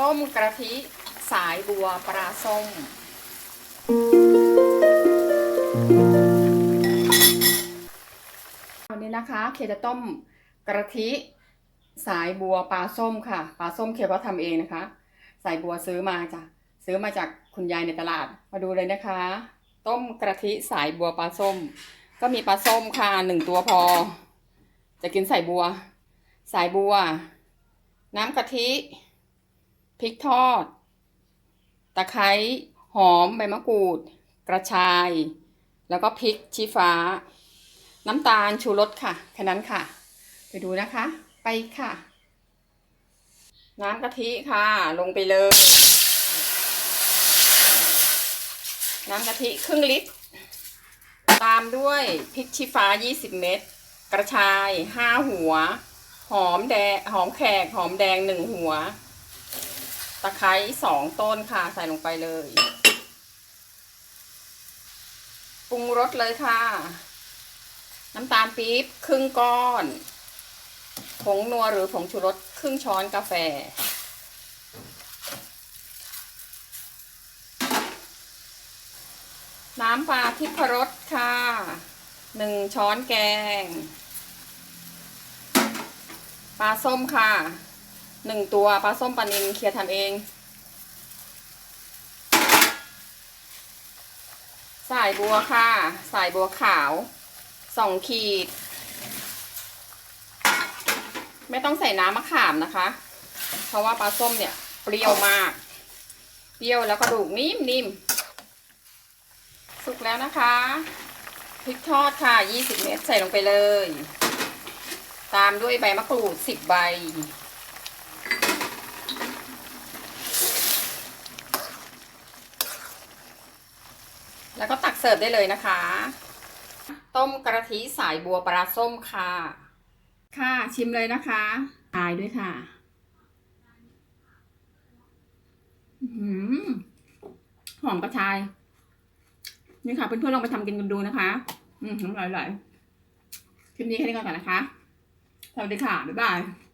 ต้มกระทิสายบัวปลาส้ม วันนี้นะคะ เคจะต้มกระทิสายบัวปลาส้มค่ะปลาส้มเคก็ทำเองนะคะ สายบัวซื้อมาจ้ะซื้อมาจากคุณยายในตลาดมาดูเลยนะคะ ต้มกระทิสายบัวปลาส้ม ก็มีปลาส้มค่ะหนึ่งตัวพอ จะกินสายบัว สายบัว น้ำกะทิ พริกทอด ตะไคร้หอมใบมะกรูด กระชาย แล้วก็พริกชี้ฟ้า น้ำตาลชูรสค่ะ แค่นั้นค่ะ ไปดูนะคะ ไปค่ะ น้ำกะทิค่ะ ลงไปเลย น้ำกะทิครึ่งลิตร ตามด้วยพริกชี้ฟ้า 20 เม็ด กระชาย 5 หัว หอมแดง หอมแขก หอมแดง 1 หัว ตะไคร้2ต้นค่ะ ใส่ลงไปเลย ปรุงรสเลยค่ะ น้ำตาลปี๊บครึ่งก้อน ผงนัวหรือผงชูรสครึ่งช้อนกาแฟ น้ำปลาทิพรสค่ะหนึ่งช้อนแกง ปลาส้มค่ะ หนึ่งตัวปลาส้มปลานิลเคลียร์ทำเอง สายบัวค่ะ สายบัวขาวสองขีด ไม่ต้องใส่น้ำมะขามนะคะ เพราะว่าปลาส้มเนี่ยเปรี้ยวมาก เปรี้ยวแล้วกระดูกนิ่มนิ่มสุกแล้วนะคะพริกทอดค่ะ 20 เม็ดใส่ลงไปเลย ตามด้วยใบมะกรูด 10 ใบ แล้วก็ตักเสิร์ฟได้เลยนะคะ ต้มกระทิสายบัวปลาส้มค่ะ ค่ะชิมเลยนะคะทายด้วยค่ะหือหอมกระชาย นี่ค่ะเพื่อนๆลองไปทำกินกันดูนะคะ อืมอร่อยๆคลิปนี้แค่นี้ก่อนนะคะสวัสดีค่ะ บ๊ายบาย